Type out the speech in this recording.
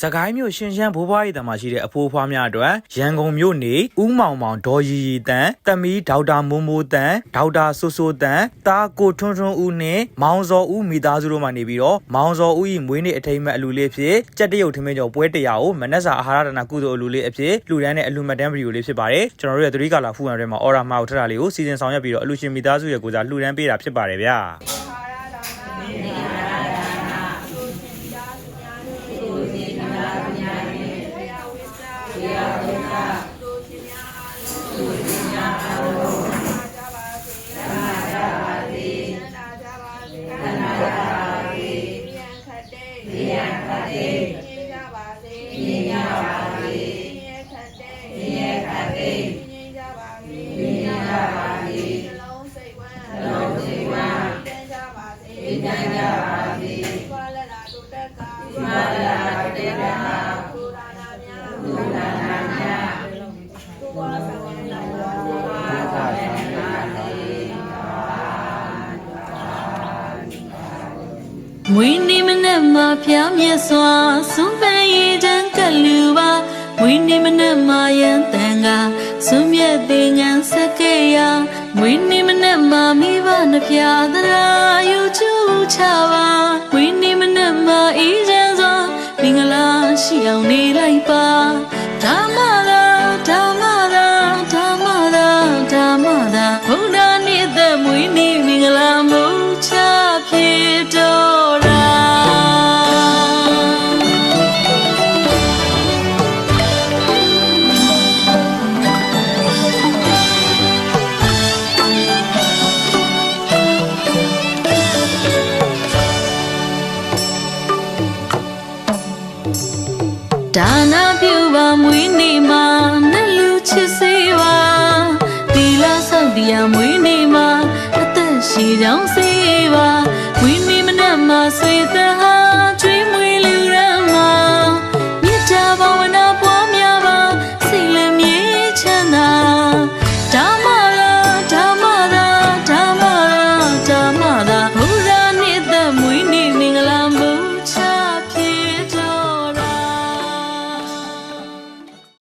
စကိုင်းမြို့ရှင်ရှမ်းဘိုးဘွားရီတမှာရှိတဲ့အဖိုးအဖွားများအတွက်ရန်ကုန်မြို့နေဦးမောင်မောင်ဒေါ်ရီရီတန်တမီဒေါက်တာမိုးမိုးတန်ဒေါက်တာဆိုဆိုတန်တာကိုထွန်းထွန်းဦးနဲ့မောင်စောဦးမိသားစုတို့မှနေပြီးတော့မောင်စောဦး၏မွေးနေ့အထိမ်းအမှတ်အလူလေးဖြစ်ကြက်တရုတ်ထမင်းကျော်ပွဲတရားကိုမနက်စာအာဟာရဒနာကုသိုလ်အလူလေးအဖြစ်လူဒန်းနဲ့အလူမတ်တန်းဗီဒီယိုလေးဖြစ်ပါတယ်ကျွန်တော်တို့ရဲ့သတိကာလာဖူဟန်ထဲမှာအော်ရာမာကိုထတာလေးကိုစီစဉ်ဆောင်ရွက်ပြီးတော့အလူရှင်မိသားစုရဲ့ကိုစားလှူဒန်းပေးတာဖြစ်ပါတယ်ဗျာ ဒီယံခတ်တေဒီယံခတ်တေကြပါစေဒီယံပါစေဒီယံခတ်တေဒီယံခတ်တေဒီကြပါစေဒီကြပါစေနှလုံးစိတ်ဝမ်းနှလုံးစိတ်ဝမ်းဒီကြပါစေဒီကြပါစေဒီပါလလာတုတ္တကဒီပါလလာတုတ္တကဘုရားနာမြတ်ဘုရား မွေးနေ့မနက်မှာဖျားမြက်စွာစွန့်ပန်းရည်တန်းကလူပါမွေးနေ့မနက်မှာရန်တန်ကစွန့်မြက်သေးငန်းဆက်ခဲ့ရမွေးနေ့မနက်မှာမိဘနှဖျားသရာယူချူချပါမွေးနေ့မနက်မှာအေးချမ်းစွာမင်္ဂလာရှိအောင်နေလိုက်ပါဓမ္ဒါနာပြုပါမွေးနေ့မှာနှလူချစ်စေပါဒီလာဆောက်တရားမွေးနေ့မှာအသက်ရှိကြောင်းစေပါမွေးနေ့မနက်မှာဆွေသဟာ